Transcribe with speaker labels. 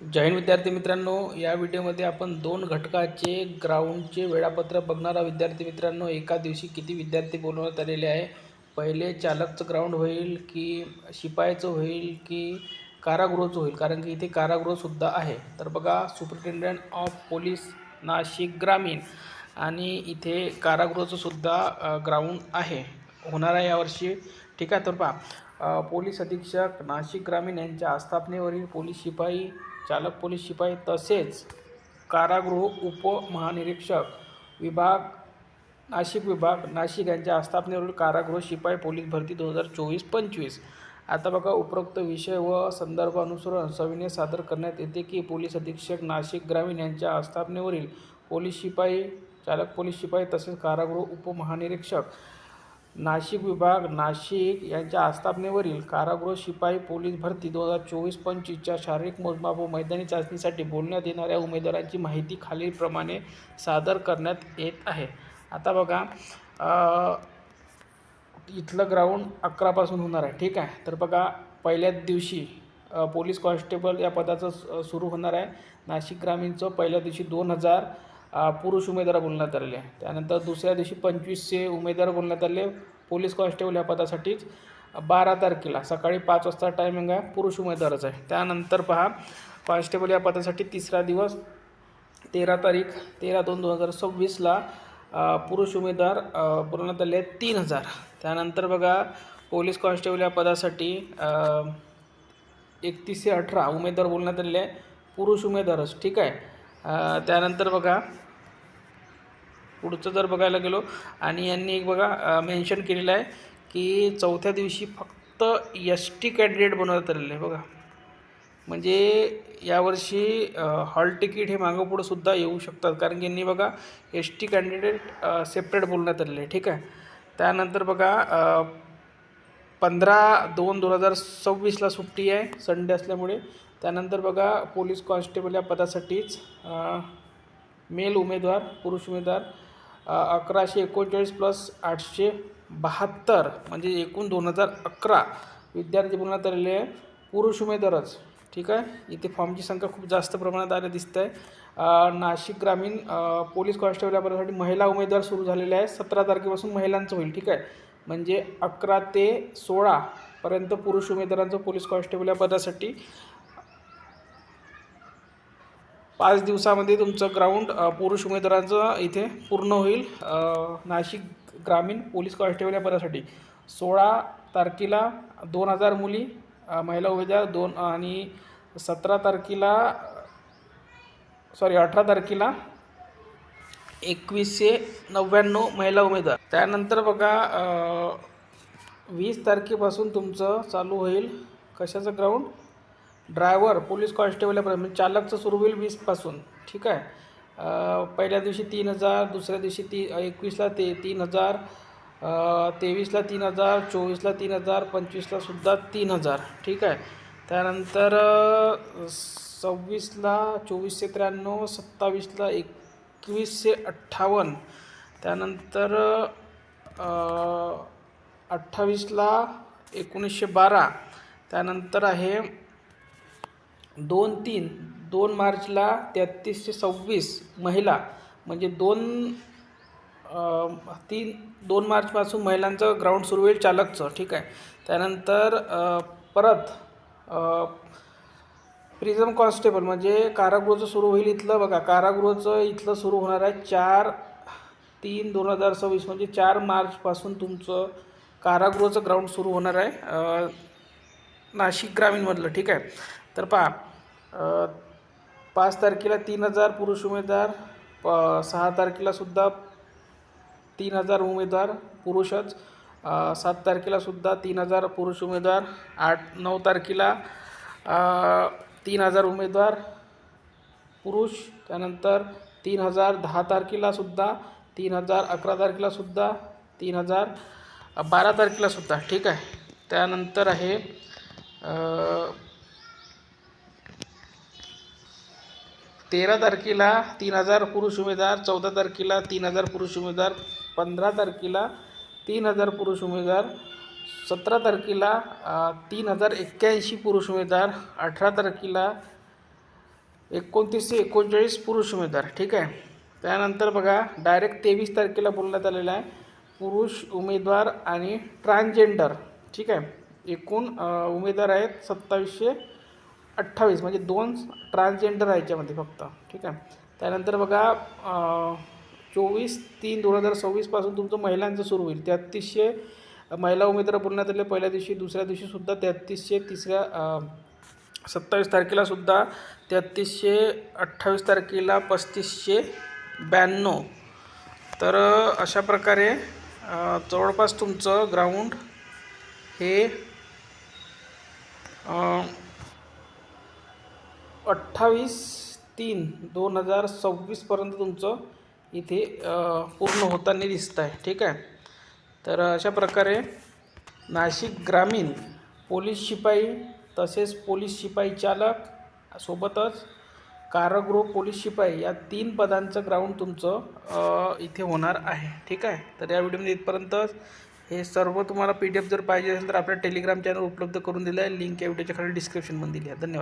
Speaker 1: जैन विद्यार्थी मित्रांनो या व्हिडिओमध्ये आपण दोन घटकाचे ग्राउंडचे वेळापत्रक बघणार आहोत. विद्यार्थी मित्रांनो एका दिवशी किती विद्यार्थी बोलवण्यात आलेले आहे? पहिले चालकचं ग्राउंड होईल की शिपायाचं होईल की कारागृहचं होईल? कारण की इथे कारागृहसुद्धा आहे. तर बघा सुपरिटेंडंट ऑफ पोलीस नाशिक ग्रामीण आणि इथे कारागृहचंसुद्धा ग्राउंड आहे. होणार आहे यावर्षी. ठीक आहे तर पहा. पोलीस अधीक्षक नाशिक ग्रामीण यांच्या आस्थापनेवरील पोलीस शिपाई चालक पोलीस शिपाई तसेच कारागृह उपमहानिरीक्षक विभाग नाशिक विभाग नाशिक यांच्या आस्थापनेवरील कारागृह शिपाई पोलीस भरती दोन हजार चोवीस पंचवीस. आता बघा उपरोक्त विषय व संदर्भ सविनय सादर करण्यात येते की पोलीस अधीक्षक नाशिक ग्रामीण यांच्या आस्थापनेवरील पोलीस शिपाई चालक पोलीस शिपाई तसेच कारागृह उपमहानिरीक्षक नाशिक विभाग नाशिक यांच्या आस्थापनेवरील कारागृह शिपाई पोलीस भरती दोन हजार चोवीस पंचवीसच्या शारीरिक मोजमाप व मैदानी चाचणीसाठी बोलण्यात येणाऱ्या उमेदवारांची माहिती खालीलप्रमाणे सादर करण्यात येत आहे. आता बघा इथलं ग्राउंड अकरापासून होणार आहे. ठीक आहे? तर बघा पहिल्याच दिवशी पोलीस कॉन्स्टेबल या पदाचं सुरू होणार आहे. नाशिक ग्रामीणचं पहिल्या दिवशी दोन हजार पुरुष उमेदवार बोलण्यात आलेले आहे. त्यानंतर दुसऱ्या दिवशी पंचवीसशे उमेदवार बोलण्यात आले पोलीस कॉन्स्टेबल या पदासाठीच बारा तारखेला सकाळी पाच वाजता टायमिंग आहे. पुरुष उमेदवारच आहे. त्यानंतर पहा कॉन्स्टेबल या पदासाठी तिसरा दिवस तेरा तारीख तेरा दोन दोन हजार सव्वीसला पुरुष उमेदवार बोलण्यात आले तीन हजार. त्यानंतर बघा पोलीस कॉन्स्टेबल या पदासाठी एकतीसशे अठरा उमेदवार बोलण्यात आलेले आहे पुरुष उमेदवारच ठीक आहे? त्यानंतर बघा पुढचं जर बघायला गेलो आणि यांनी एक बघा मेन्शन केलेलं आहे की चौथ्या दिवशी फक्त एस टी कॅन्डिडेट बनवण्यात आलेलं आहे बघा. म्हणजे यावर्षी हॉल तिकीट हे मागं येऊ शकतात. कारण की यांनी बघा एस टी कॅन्डिडेट सेपरेट बोलण्यात आलेले आहे. ठीक आहे? त्यानंतर बघा पंधरा दोन दोन हजार सव्वीसला सुट्टी आहे. संडे असल्यामुळे त्यानंतर बघा पोलीस कॉन्स्टेबल या पदासाठीच मेल उमेदवार पुरुष उमेदवार अकराशे एकोणचाळीस प्लस आठशे बहात्तर म्हणजे एकूण दोन हजार अकरा विद्यार्थी बोलण्यात आलेले आहे. पुरुष उमेदवारच ठीक आहे? इथे फॉर्मची संख्या खूप जास्त प्रमाणात आले दिसत आहे नाशिक ग्रामीण पोलीस कॉन्स्टेबल या पदासाठी महिला उमेदवार सुरू झालेले आहे सतरा तारखेपासून महिलांचं होईल ठीक आहे? म्हणजे अकरा ते सोळापर्यंत पुरुष उमेदवारांचं पोलीस कॉन्स्टेबल या पदासाठी पाच दिवसामध्ये तुमचं ग्राउंड पुरुष उमेदवारांचं इथे पूर्ण होईल. नाशिक ग्रामीण पोलीस कॉन्स्टेबल या पदासाठी. सोळा तारखेला दोन हजार मुली महिला उमेदवार दोन आणि सतरा तारखेला सॉरी अठरा तारखेला एकवीसशे नव्याण्णव महिला उमेदवार. त्यानंतर बघा वीस तारखेपासून तुमचं चालू होईल कशाचं ग्राउंड ड्रायव्हर पोलीस कॉन्स्टेबलपर्यंत म्हणजे चालकचं सुरू होईल वीसपासून ठीक आहे? पहिल्या दिवशी तीन हजार दुसऱ्या दिवशी ती एकवीसला ते तीन हजार तेवीसला तीन हजार चोवीसला तीन हजार पंचवीसला सुद्धा तीन हजार ठीक आहे? त्यानंतर सव्वीसला चोवीसशे त्र्याण्णव सत्तावीसला एकवीसशे अठ्ठावन्न त्यानंतर अठ्ठावीसला एकोणीसशे बारा त्यानंतर आहे दोन तीन दोन मार्चला तेहतीसशे सव्वीस महिला म्हणजे दोन तीन दोन मार्चपासून महिलांचं ग्राउंड सुरू होईल चालकचं ठीक आहे. त्यानंतर परत प्रिझम कॉन्स्टेबल म्हणजे कारागृहचं सुरू होईल इथलं बघा. कारागृहचं इथलं सुरू होणार आहे चार तीन दोन हजार सव्वीस म्हणजे चार मार्चपासून तुमचं कारागृहाचं ग्राउंड सुरू होणार आहे नाशिक ग्रामीणमधलं ठीक आहे. तर पहा पाच तारखेला तीन हजार पुरुष उमेदवार प सहा तारखेलासुद्धा तीन हजार उमेदवार पुरुषच सात तारखेलासुद्धा तीन हजार पुरुष उमेदवार आठ नऊ तारखेला तीन हजार उमेदवार पुरुष त्यानंतर तीन हजार दहा तारखेलासुद्धा तीन हजार अकरा तारखेलासुद्धा तीन हजार बारा तारखेलासुद्धा ठीक आहे? त्यानंतर आहे तेरा तारखेला तीन हजार पुरुष उमेदवार चौदा तारखेला तीन हजार पुरुष उमेदवार पंधरा तारखेला तीन हजार पुरुष उमेदवार सतरा तारखेला तीन हजार एक्क्याऐंशी पुरुष उमेदवार अठरा तारखेला एकोणतीस ते एकोणचाळीस पुरुष उमेदवार. ठीक आहे? त्यानंतर बघा डायरेक्ट तेवीस तारखेला बोलण्यात आलेलं आहे. पुरुष उमेदवार आणि ट्रान्सजेंडर ठीक आहे? एकूण उमेदवार आहेत सत्तावीसशे अठ्ठावीस म्हणजे दोन ट्रान्सजेंडर आहे याच्यामध्ये फक्त. ठीक आहे? त्यानंतर बघा चोवीस तीन दोन हजार सव्वीसपासून तुमचं महिलांचं सुरू होईल. तेहत्तीसशे महिला उमेदवार बोलण्यात आले पहिल्या दिवशी दुसऱ्या दिवशीसुद्धा तेहत्तीसशे तिसऱ्या सत्तावीस तारखेलासुद्धा तेहत्तीसशे अठ्ठावीस तारखेला पस्तीसशे ब्याण्णव. तर अशा प्रकारे जवळपास तुमचं ग्राउंड हे अठ्ठावीस तीन दोन हजार सव्वीसपर्यंत तुमचं इथे पूर्ण होताना दिसत आहे. ठीक आहे? तर अशा प्रकारे नाशिक ग्रामीण पोलीस शिपाई तसेच पोलीस शिपाई चालक सोबतच कारागृह पोलीस शिपाई या तीन पदांचं ग्राउंड तुमचं इथे होणार आहे. ठीक आहे? तर या व्हिडिओमध्ये इथपर्यंतच हे सर्व तुम्हाला पी डी एफ जर पाहिजे असेल तर आपल्या टेलिग्राम चॅनल उपलब्ध करून दिलं आहे. लिंक या व्हिडिओच्या खाली डिस्क्रिप्शनमध्ये दिली आहे. धन्यवाद.